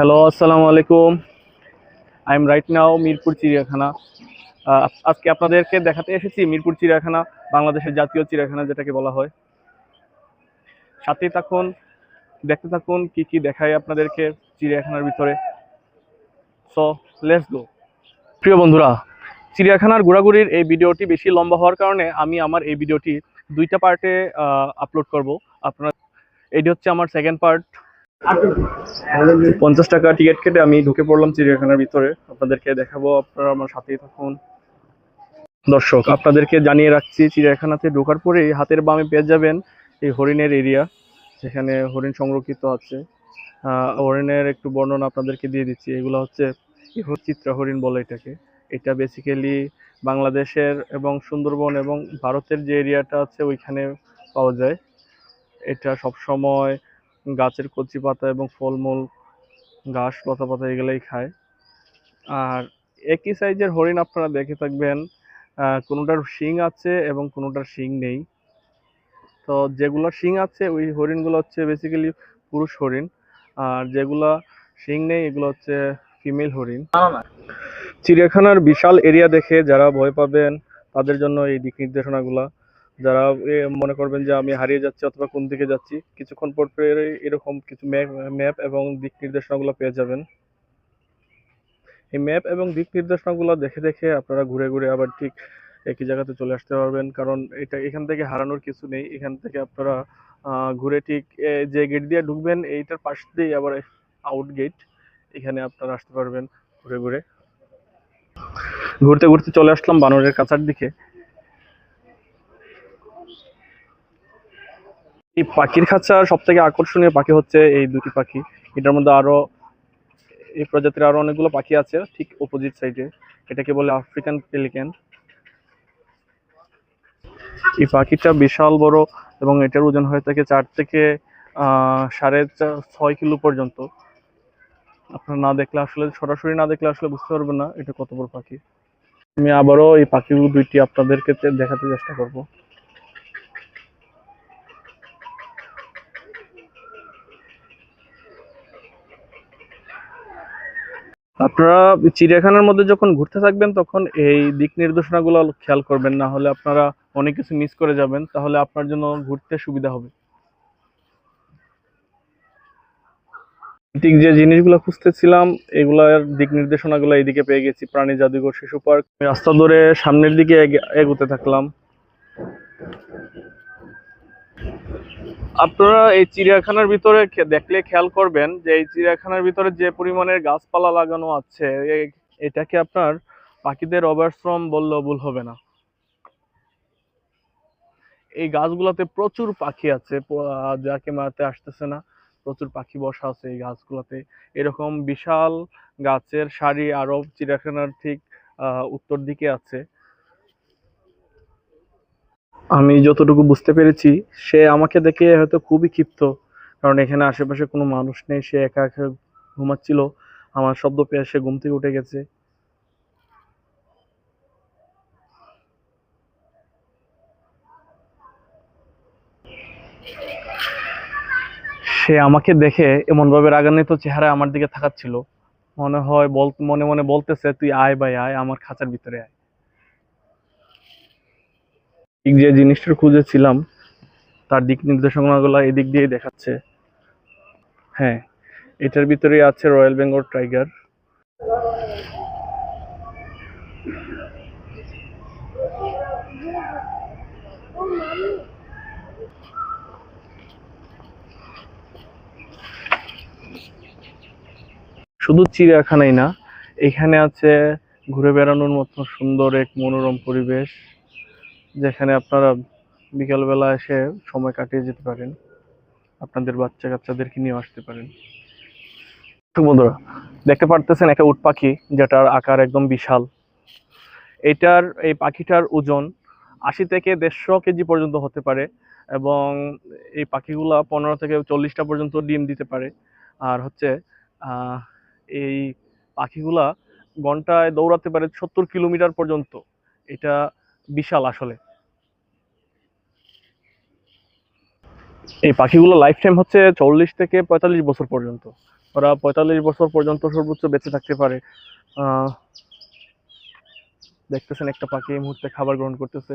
Hello আসসালামু আলাইকুম। I am right now Mirpur চিড়িয়াখানা। আজকে আপনাদেরকে দেখাতে এসেছি মিরপুর চিড়িয়াখানা, বাংলাদেশের জাতীয় চিড়িয়াখানা যেটাকে বলা হয়। সাথে থাকুন, দেখতে থাকুন কি কি দেখায় আপনাদেরকে চিড়িয়াখানার ভিতরে। সো লেটস গো প্রিয় বন্ধুরা, চিড়িয়াখানার ঘোরাঘুরির এই ভিডিওটি বেশি লম্বা হওয়ার কারণে আমি আমার এই ভিডিওটি দুইটা পার্টে আপলোড করব। আপনারা এটি হচ্ছে আমার সেকেন্ড পার্ট পঞ্চাশ টাকা টিকিট কেটে আমি ঢুকে পড়লাম চিড়িয়াখানার ভিতরে। আপনাদেরকে দেখাবো, আপনারা আমার সাথেই থাকুন। দর্শক, আপনাদেরকে জানিয়ে রাখছি, চিড়িয়াখানাতে ঢোকার পরেই হাতের বামে পেয়ে যাবেন এই হরিণের এরিয়া, যেখানে হরিণ সংরক্ষিত আছে। হরিণের একটু বর্ণনা আপনাদেরকে দিয়ে দিচ্ছি। এগুলো হচ্ছে চিত্রা হরিণ বলে এটাকে। এটা বেসিক্যালি বাংলাদেশের এবং সুন্দরবন এবং ভারতের যে এরিয়াটা আছে, ওইখানে পাওয়া যায়। এটা সবসময় গাছের কচি পাতা এবং ফলমূল, ঘাস, লতা পাতা এগুলোই খায়। আর একই সাইজের হরিণ আপনারা দেখে থাকবেন কোনোটার শিং আছে এবং কোনোটার শিং নেই। তো যেগুলো শিং আছে, ওই হরিণগুলো হচ্ছে বেসিক্যালি পুরুষ হরিণ। আর যেগুলা শিং নেই, এগুলো হচ্ছে ফিমেল হরিণ। চিড়িয়াখানার বিশাল এরিয়া দেখে যারা ভয় পাবেন, তাদের জন্য এই দিক নির্দেশনাগুলা। যারা মনে করবেন যে আমি হারিয়ে যাচ্ছি অথবা কোন দিকে যাচ্ছি, কিছুক্ষণ পর পর এরকম কিছু ম্যাপ এবং দিক নির্দেশনাগুলো পেয়ে যাবেন। এই ম্যাপ এবং দিক নির্দেশনাগুলো দেখে দেখে আপনারা ঘুরে ঘুরে আবার ঠিক একই জায়গাতে চলে আসতে পারবেন। কারণ এটা এখান থেকে হারানোর কিছু নেই। এখান থেকে আপনারা ঘুরে ঠিক যে গেট দিয়ে ঢুকবেন, এইটার পাশ দিয়েই আবার আউট গেট এখানে আপনারা আসতে পারবেন ঘুরে ঘুরে। ঘুরতে ঘুরতে চলে আসলাম বানরের কাছার দিকে। এই পাখির খাঁচার সব থেকে আকর্ষণীয় পাখি হচ্ছে এই দুটি পাখি। এটার মধ্যে আরও এই প্রজাতির আরও অনেকগুলো পাখি আছে, ঠিক অপোজিট সাইডে এটাকে বলে আফ্রিকান পেলিক্যান এই পাখিটা বিশাল বড় এবং এটার ওজন হয়ে থাকে চার থেকে সাড়ে ছয় কিলো পর্যন্ত। আপনারা না দেখলে আসলে, সরাসরি না দেখলে আসলে বুঝতে পারবেন না এটা কত বড় পাখি। আমি আবারও এই পাখিগুলো দুইটি আপনাদেরকে দেখাতে চেষ্টা করব। আপনারা চিড়িয়াখানার মধ্যে যখন ঘুরতে থাকবেন, তখন এই দিক নির্দেশনাগুলো খেয়াল করবেন। না হলে আপনারা অনেক কিছু মিস করে যাবেন। তাহলে আপনার জন্য ঘুরতে সুবিধা হবে। যে জিনিসগুলো খুঁজতেছিলাম, এগুলার দিক নির্দেশনাগুলো এইদিকে পেয়ে গেছি। প্রাণী, জাদুঘর, শিশু পার্ক। রাস্তা ধরে সামনের দিকে এগে- এগোতে থাকলাম। আপনারা এই চিড়িয়াখানার ভিতরে দেখলে খেয়াল করবেন যে এই চিড়িয়াখানার ভিতরে যে পরিমাণের গাছপালা লাগানো আছে এটাকে আপনার পাখিদের অবাশ্রম বললেও ভুল হবে না? এই গাছগুলোতে প্রচুর পাখি আছে যাকে মারতে আসতেছে না, প্রচুর পাখি বসা আছে এই গাছগুলোতে। এরকম বিশাল গাছের সারি আরব চিড়িয়াখানার ঠিক উত্তর দিকে আছে। আমি যতটুকু বুঝতে পেরেছি, সে আমাকে দেখে হয়তো খুবই ক্ষিপ্ত। কারণ এখানে আশেপাশে কোনো মানুষ নেই, সে একা একা ঘুমাচ্ছিল। আমার শব্দ পেয়ে সে ঘুম থেকে উঠে গেছে। সে আমাকে দেখে এমন ভাবে রাগান্বিত চেহারায় আমার দিকে তাকাচ্ছিল। মনে হয় বল, মনে মনে বলতেছে, তুই আয় ভাই, আয়, আমার খাঁচার ভিতরে আয়। ঠিক যে জিনিসটার খুঁজেছিলাম, তার দিক নির্দেশনাগুলো এদিক দিয়ে দেখাচ্ছে। হ্যাঁ এটার ভিতরে আছে রয়্যাল বেঙ্গল টাইগার শুধু চিড়িয়াখানাই না, এখানে আছে ঘুরে বেড়ানোর মতো সুন্দর এক মনোরম পরিবেশ। যেখানে আপনারা বিকালবেলা এসে সময় কাটিয়ে যেতে পারেন। আপনাদের বাচ্চা কাচ্চাদেরকে নিয়ে আসতে পারেন। বন্ধুরা, দেখতে পারতেছেন একটা উট পাখি, যেটার আকার একদম বিশাল। এটার, এই পাখিটার ওজন আশি থেকে দেড়শো কেজি পর্যন্ত হতে পারে এবং এই পাখিগুলা পনেরো থেকে চল্লিশটা পর্যন্ত ডিম দিতে পারে। আর হচ্ছে এই পাখিগুলা ঘন্টায় দৌড়াতে পারে সত্তর কিলোমিটার পর্যন্ত। এটা বিশাল আসলে। এই পাখিগুলো লাইফ টাইম হচ্ছে চল্লিশ থেকে পঁয়তাল্লিশ বছর পর্যন্ত। ওরা পঁয়তাল্লিশ বছর পর্যন্ত সর্বোচ্চ বেঁচে থাকতে পারে। দেখতেছেন একটা পাখি এই মুহূর্তে খাবার গ্রহণ করতেছে।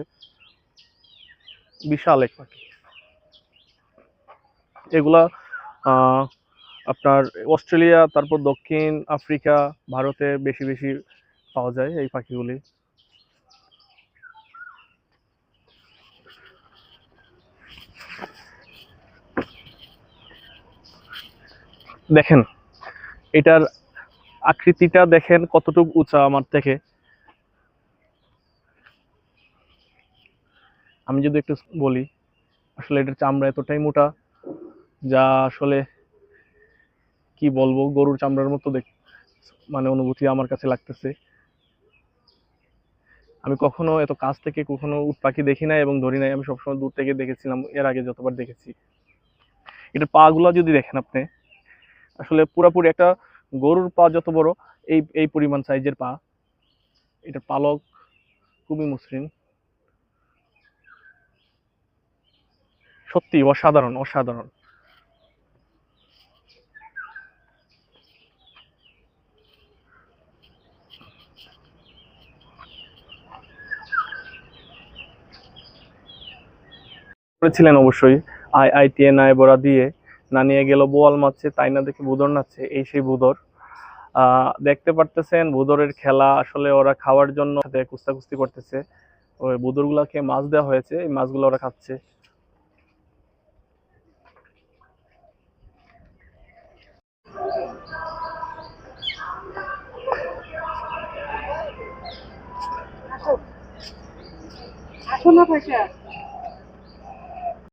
বিশাল এক পাখি। এগুলা আপনার অস্ট্রেলিয়া, তারপর দক্ষিণ আফ্রিকা, ভারতে বেশি বেশি পাওয়া যায় এই পাখিগুলি। দেখেন, এটার আকৃতিটা দেখেন কতটুকু উঁচা আমার থেকে। আমি যদি একটু বলি, আসলে এটার চামড়া এতটাই মোটা যা আসলে কি বলব, গরুর চামড়ার মতো দেখ মানে অনুভূতি আমার কাছে লাগতেছে। আমি কখনো এত কাছ থেকে কখনো উট পাখি দেখি নাই এবং ধরি নাই। আমি সবসময় দূর থেকে দেখেছিলাম, এর আগে যতবার দেখেছি। এটার পাগুলা যদি দেখেন আপনি আসলে পুরাপুরি একটা গরুর পা যত বড়, এই এই পরিমাণ সাইজের পা। এটা পালক খুবই মসৃণ। সত্যি অসাধারণ অসাধারণ। করেছিলেন অবশ্যই আই আই বড়া দিয়ে। না নিয়ে গেল বোয়াল মারছে তাই না দেখে ভুদর নাচ্ছে এই সেই আহ, দেখতে পারতেছেন ভুদরের খেলা আসলে ওরা খাওয়ার জন্য কুস্তাকুস্তি করতেছে। ওই ভুদরগুলাকে মাছ দেওয়া হয়েছে এই মাছগুলো ওরা খাচ্ছে। আসো আসো না ভাষা